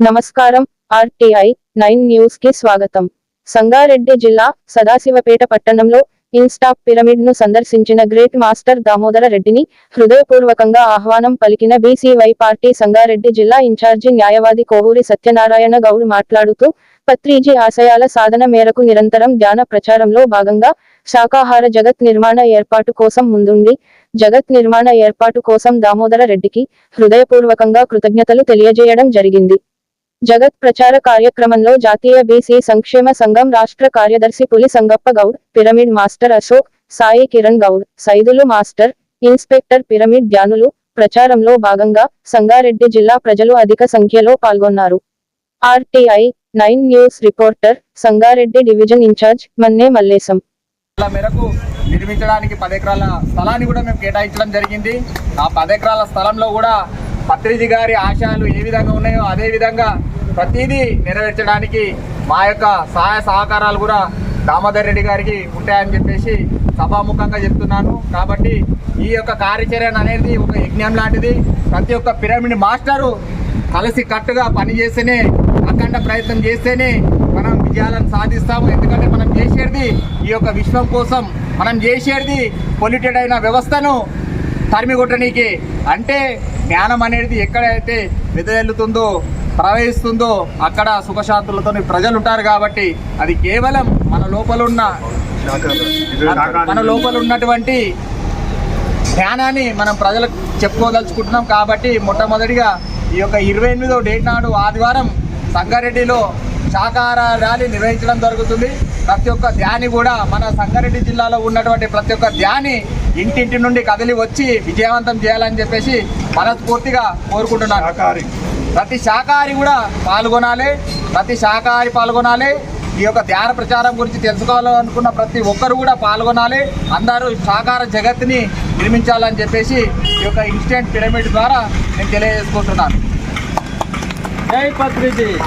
నమస్కారం RTI nine న్యూస్కి స్వాగతం. సంగారెడ్డి జిల్లా సదాశివపేట పట్టణంలో ఇన్స్టాప్ పిరమిడ్ను సందర్శించిన గ్రేట్ మాస్టర్ దామోదర రెడ్డిని హృదయపూర్వకంగా ఆహ్వానం పలికిన బీసీవై పార్టీ సంగారెడ్డి జిల్లా ఇన్ఛార్జి న్యాయవాది కోవూరి సత్యనారాయణ గౌడ్ మాట్లాడుతూ పత్రిజీ ఆశయాల సాధన మేరకు నిరంతరం ధ్యాన ప్రచారంలో భాగంగా శాకాహార జగత్ నిర్మాణ ఏర్పాటు కోసం ముందుండి జగత్ నిర్మాణ ఏర్పాటు కోసం దామోదర రెడ్డికి హృదయపూర్వకంగా కృతజ్ఞతలు తెలియజేయడం జరిగింది. జగత్ ప్రచార కార్యక్రమంలో జాతీయ బీసీ సంక్షేమ సంఘం రాష్ట్ర కార్యదర్శి Puli Sangappa Goud pyramid master Ashok Sai Kiran Goud Saidulu master inspector pyramid ధ్యానులు ప్రచారంలో భాగంగా సంగారెడ్డి జిల్లా ప్రజలు అధిక సంఖ్యలో పాల్గొన్నారు. R T I nine news reporter Sangareddy division incharge Manne Mallesham. మేరకు నిర్మించడానికి పది ఎకరాల స్థలాన్ని కూడా మేము కేటాయించడం జరిగింది. ఆ పది ఎకరాల స్థలంలో కూడా పత్రిజి గారి ఆశయాలు ఏ విధంగా ఉన్నాయో అదే విధంగా ప్రతిదీ నెరవేర్చడానికి మా యొక్క సహాయ సహకారాలు కూడా దామోదర్ రెడ్డి గారికి ఉంటాయని చెప్పేసి సభాముఖంగా చెప్తున్నాను. కాబట్టి ఈ యొక్క కార్యాచరణ అనేది ఒక యజ్ఞం లాంటిది. ప్రతి ఒక్క పిరమిడ్ మాస్టరు కలిసి కట్టుగా పనిచేస్తేనే అఖండ ప్రయత్నం చేస్తేనే మనం విజయాలను సాధిస్తాము. ఎందుకంటే మనం చేసేది ఈ యొక్క విశ్వం కోసం మనం చేసేది పొల్యూటెడ్ అయిన వ్యవస్థను తరిమి అంటే జ్ఞానం అనేది ఎక్కడైతే వెదజల్లుతుందో ప్రవహిస్తుందో అక్కడ సుఖశాంతులతో ప్రజలు ఉంటారు కాబట్టి అది కేవలం మన లోపల ఉన్న మన లోపల ఉన్నటువంటి ధ్యానాన్ని మనం ప్రజలకు చెప్పుకోదలుచుకుంటున్నాం కాబట్టి మొట్టమొదటిగా ఈ యొక్క ఇరవై ఎనిమిదో డేట్ నాడు ఆదివారం సంగారెడ్డిలో శాకాహార ర్యాలీ నిర్వహించడం జరుగుతుంది. ప్రతి ఒక్క ధ్యాని కూడా మన సంగారెడ్డి జిల్లాలో ఉన్నటువంటి ప్రతి ఒక్క ధ్యాని ఇంటింటి నుండి కదిలి వచ్చి విజయవంతం చేయాలని చెప్పేసి మనస్ఫూర్తిగా కోరుకుంటున్నాను. ప్రతి శాఖాహారి కూడా పాల్గొనాలి ప్రతి శాఖాహారి పాల్గొనాలి. ఈ యొక్క ధ్యాన ప్రచారం గురించి తెలుసుకోవాలనుకున్న ప్రతి ఒక్కరు కూడా పాల్గొనాలి. అందరూ సాకార జగత్తుని నిర్మించాలని చెప్పేసి ఈ యొక్క ఇన్స్టెంట్ పిరమిడ్ ద్వారా నేను తెలియజేసుకుంటున్నాను. జై పత్రిజీ.